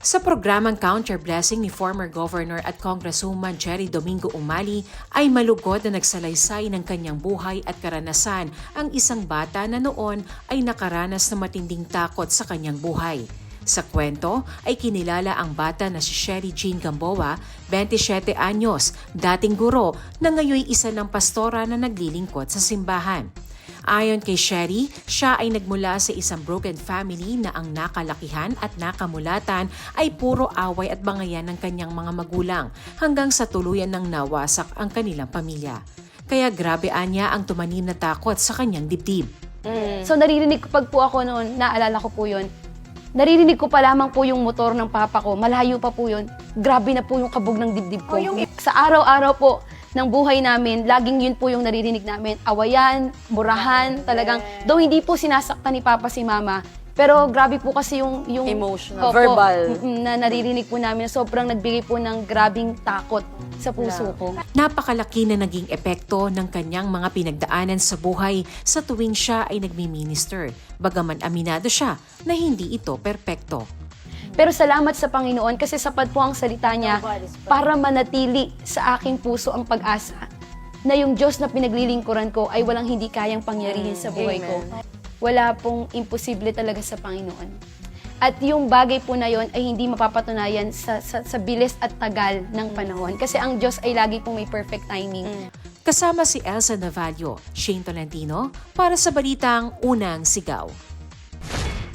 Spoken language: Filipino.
Sa programang Counter Blessing ni former Governor at Congresswoman Jerry Domingo Umali ay malugod na nagsalaysay ng kanyang buhay at karanasan ang isang bata na noon ay nakaranas ng matinding takot sa kanyang buhay. Sa kwento ay kinilala ang bata na si Sherry Jean Gamboa, 27 anyos, dating guro na ngayon isa ng pastora na naglilingkod sa simbahan. Ayon kay Sherry, siya ay nagmula sa isang broken family na ang nakalakihan at nakamulatan ay puro away at bangayan ng kanyang mga magulang hanggang sa tuluyan ng nawasak ang kanilang pamilya. Kaya grabe anya ang tumanim na takot sa kanyang dibdib. So naririnig ko pag po ako noon, naalala ko po yun, naririnig ko pa lamang po yung motor ng papa ko, malayo pa po yun, grabe na po yung kabog ng dibdib ko. Sa araw-araw po ng buhay namin, laging yun po yung naririnig namin, awayan, murahan, talagang, though hindi po sinasaktan ni papa si mama, pero grabe po kasi yung... yung Emotional, Opo, verbal. mm, na naririnig po namin, sobrang nagbigay po ng grabing takot sa puso ko. Napakalaki na naging epekto ng kanyang mga pinagdaanan sa buhay sa tuwing siya ay nagmi-minister, bagaman aminado siya na hindi ito perpekto. Pero salamat sa Panginoon kasi sapat po ang salita niya para manatili sa aking puso ang pag-asa na yung Diyos na pinaglilingkuran ko ay walang hindi kayang pangyarihin sa buhay ko. Wala pong imposible talaga sa Panginoon. At yung bagay po na yon ay hindi mapapatunayan sa, sa, sa bilis at tagal ng panahon. Kasi ang Diyos ay lagi pong may perfect timing. Kasama si Elsa Navallo, Shane Tolentino, para sa Balitang Unang Sigaw.